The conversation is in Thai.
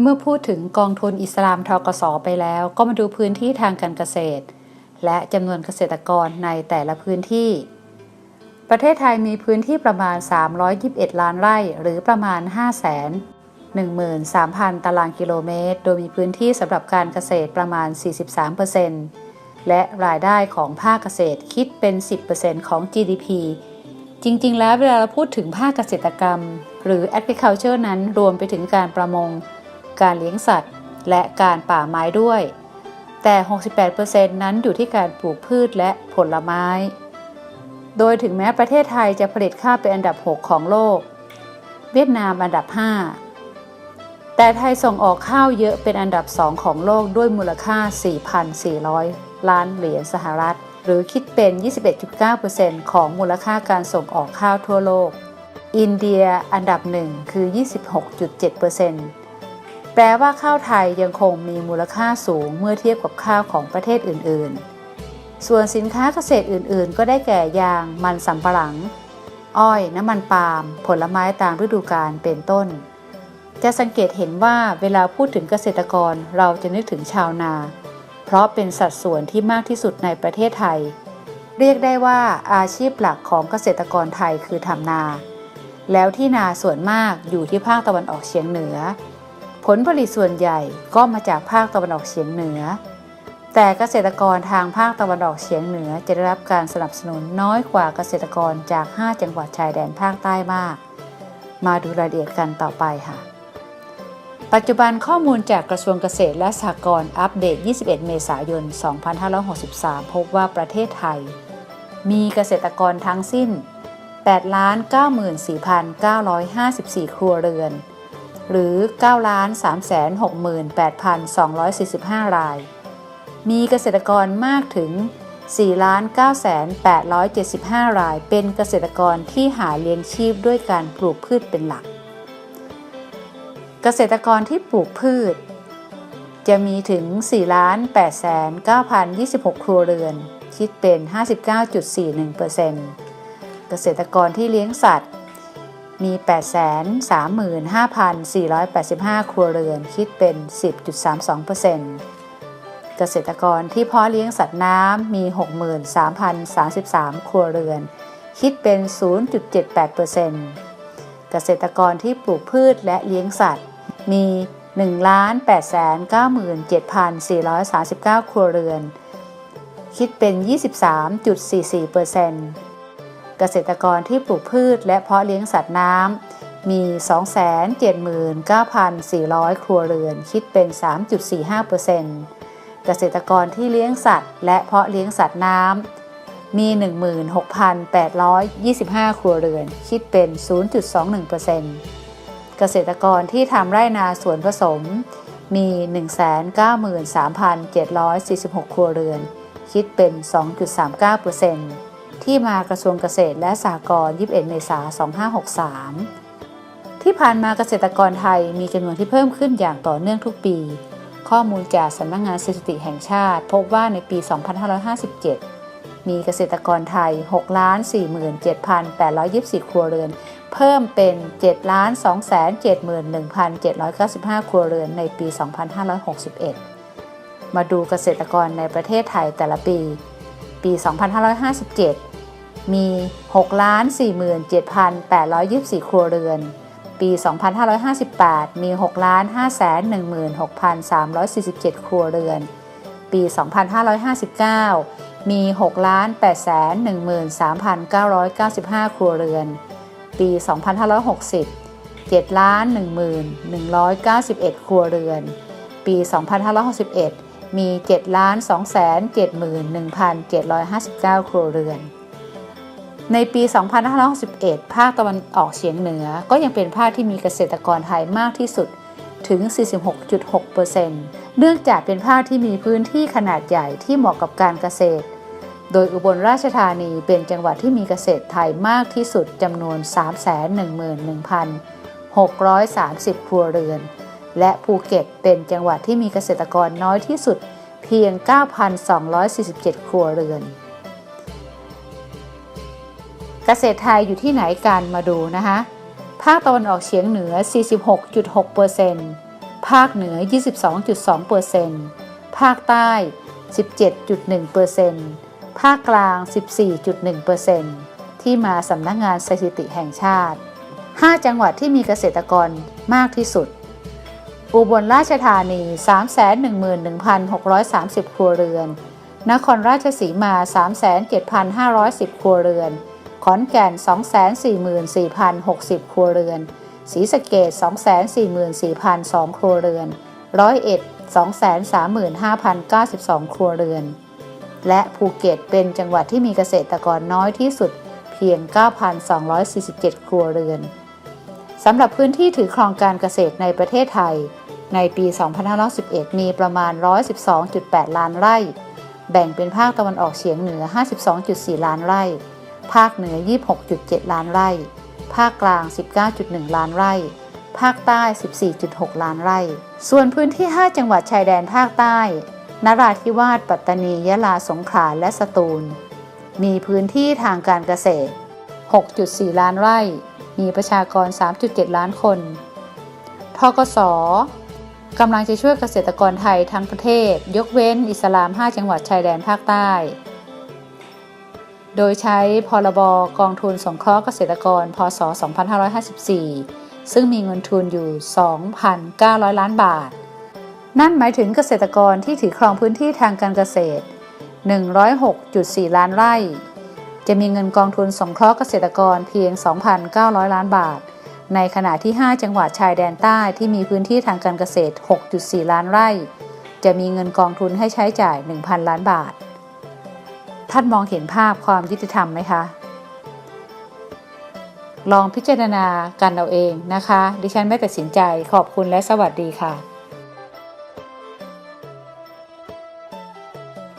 เมื่อพูดถึงกองทุนอิสลามทกสไปแล้ว ก็มาดูพื้นที่ทางการเกษตร และจำนวนเกษตรกรในแต่ละพื้นที่ ประเทศไทยมีพื้นที่ประมาณ 321 ล้านไร่ หรือประมาณ5 1 3 0 0 0 ตารางกิโลเมตร โดยมีพื้นที่สำหรับการเกษตรประมาณ 43%และรายได้ของภาคเกษตรคิดเป็น 10%ของ GDP จริง ๆ แล้วเวลาเราพูดถึงภาคเกษตรกรรม หรือ agriculture นั้นรวมไปถึงการประมง การเลี้ยงสัตว์ และการป่าไม้ด้วย แต่ 68%นั้นอยู่ที่การปลูกพืชและผลไม้ โดยถึงแม้ประเทศไทยจะผลิตข้าวเป็นอันดับ 6 ของโลก เวียดนามอันดับ 5 แต่ไทยส่งออกข้าวเยอะเป็นอันดับ 2 ของโลกด้วยมูลค่า 4,400 ล้านเหรียญสหรัฐ หรือคิดเป็น 21.9%ของมูลค่าการส่งออกข้าวทั่วโลกอินเดียอันดับหนึ่งคือ 26.7% แปลว่าข้าวไทยยังคงมีมูลค่าสูงเมื่อเทียบกับข้าวของประเทศอื่น ๆ ส่วนสินค้าเกษตรอื่น ๆ ก็ได้แก่ยาง มันสำปะหลัง อ้อย น้ำมันปาล์ม ผลไม้ตามฤดูกาล เป็นต้น จะสังเกตเห็นว่าเวลาพูดถึงเกษตรกรเราจะนึกถึงชาวนา เพราะเป็นสัดส่วนที่มากที่สุดในประเทศไทย เรียกได้ว่าอาชีพหลักของเกษตรกรไทยคือทำนา แล้วที่นาส่วนมากอยู่ที่ภาคตะวันออกเฉียงเหนือ ผลผลิตส่วนใหญ่ก็มาจากภาคตะวันออกเฉียงเหนือ แต่เกษตรกรทางภาคตะวันออกเฉียงเหนือจะได้รับการสนับสนุนน้อยกว่าเกษตรกรจาก 5 จังหวัดชายแดนภาคใต้มาก มาดูรายละเอียดกันต่อไปค่ะ ปัจจุบันข้อมูลจากกระทรวงเกษตรและสหกรณ์อัปเดต 21 เมษายน 2563 พบว่าประเทศไทย มีเกษตรกรทั้งสิ้น 894,954 ครัวเรือน หรือ 9,368,245 ราย มีเกษตรกรมากถึง 4,9,875 ราย เป็นเกษตรกรที่หาเลี้ยงชีพด้วยการปลูกพืชเป็นหลัก เกษตรกรที่ปลูกพืช จะมีถึง 4,89,026 ครัวเรือน คิดเป็น 59.41%เกษตรกรที่เลี้ยงสัตว์ มี 835,485 ครัวเรือน คิดเป็น 10.32%เกษตรกรที่เพาะเลี้ยงสัตว์น้ำมี 63,033 ครัวเรือน คิดเป็น 0.78%เกษตรกรที่ปลูกพืชและเลี้ยงสัตว์ มี 1,897,439 ครัวเรือน คิดเป็น 23.44% เกษตรกรที่ปลูกพืชและเพาะเลี้ยงสัตว์น้ำมี 279,400 ครัวเรือนคิดเป็น 3.45%เกษตรกรที่เลี้ยงสัตว์และเพาะเลี้ยงสัตว์น้ำมี 16,825 ครัวเรือนคิดเป็น 0.21%เกษตรกรที่ทำไร่นาสวนผสมมี 193,746 ครัวเรือน คิดเป็น 2.39% ที่มากระทรวงเกษตรและสหกรณ์ 21 เมษายน 2563 ที่ผ่านมาเกษตรกรไทยมีจำนวนที่เพิ่มขึ้นอย่างต่อเนื่องทุกปี ข้อมูลจากสำนักงงานสถิติแห่งชาติ พบว่าในปี 2557 มีเกษตรกรไทย 6,47,824 ครัวเรือน เพิ่มเป็น 7,271,795 ครัวเรือนในปี 2561 มาดูเกษตรกรในประเทศไทยแต่ละปี ปี 2557 มี 6,47,824 ครัวเรือน ปี 2558 มี 6,516,347 ครัวเรือน ปี 2559 มี 6,813,395 ครัวเรือน ปี 2560 7,11,191 ครัวเรือน ปี 2561 มี 7,271,759 ครัวเรือน ในปี 2561 ภาคตะวันออกเฉียงเหนือ ก็ยังเป็นภาคที่มีเกษตรกรไทยมากที่สุดถึง 46.6%เนื่องจากเป็นภาคที่มีพื้นที่ขนาดใหญ่ที่เหมาะกับการเกษตร โดยอุบลราชธานีเป็นจังหวัดที่มีเกษตรไทยมากที่สุดจำนวน 311,630 ครัวเรือน และภูเก็ตเป็นจังหวัดที่มีเกษตรกรน้อยที่สุดเพียง 9,247 ครัวเรือน เกษตรไทยอยู่ที่ไหนกันมาดูนะคะภาคตะวันออกเฉียงเหนือ 46.6%ภภาคเหนือ 22.2%ภาคใต้ 17.1%ภาคกลาง 14.1%ที่มาสำนักงงานสถิติแห่งชาติ 5 จังหวัดที่มีเกษตรกรมากที่สุด อุบลราชธานี 311,630 ครัวเรือน นครราชสีมา 37,510 ครัวเรือน ขอนแก่น 244,060 ครัวเรือน ศรีสะเกด244,002 ครัวเรือน ร้อยเอ็ด 235,092 ครัวเรือน และภูเก็ตเป็นจังหวัดที่มีเกษตรกรน้อยที่สุดเพียง 9,247 ครัวเรือน สำหรับพื้นที่ถือครองการเกษตรในประเทศไทย ในปี 2511 มีประมาณ 112.8 ล้านไร่ แบ่งเป็นภาคตะวันออกเฉียงเหนือ 52.4 ล้านไร่ ภาคเหนือ 26.7 ล้านไร่ ภาคกลาง 19.1 ล้านไร่ ภาคใต้ 14.6 ล้านไร่ ส่วนพื้นที่ 5 จังหวัดชายแดนภาคใต้ นราธิวาส ปัตตานี ยะลา สงขลา และสตูล มีพื้นที่ทางการเกษตร 6.4 ล้านไร่ มีประชากร 3.7 ล้านคน ทกสกำลังจะช่วยเกษตรกรไทยทั้งประเทศ ยกเว้นอิสลาม 5 จังหวัดชายแดนภาคใต้ โดยใช้พรบกองทุนสงเคราะห์เกษตรกร พศ 2554 ซึ่งมีเงินทุนอยู่ 2,900 ล้านบาท นั่นหมายถึงเกษตรกรที่ถือครองพื้นที่ทางการเกษตร 106.4 ล้านไร่ จะมีเงินกองทุนสงเคราะห์เกษตรกรเพียง 2,900 ล้านบาท ในขณะที่ 5 จังหวัดชายแดนใต้ที่มีพื้นที่ทางการเกษตร 6.4 ล้านไร่ จะมีเงินกองทุนให้ใช้จ่าย 1,000 ล้านบาท ท่านมองเห็นภาพความยุติธรรมไหมคะ ลองพิจารณากันเอาเองนะคะ ดิฉันไม่ตัดสินใจขอบคุณและสวัสดีค่ะ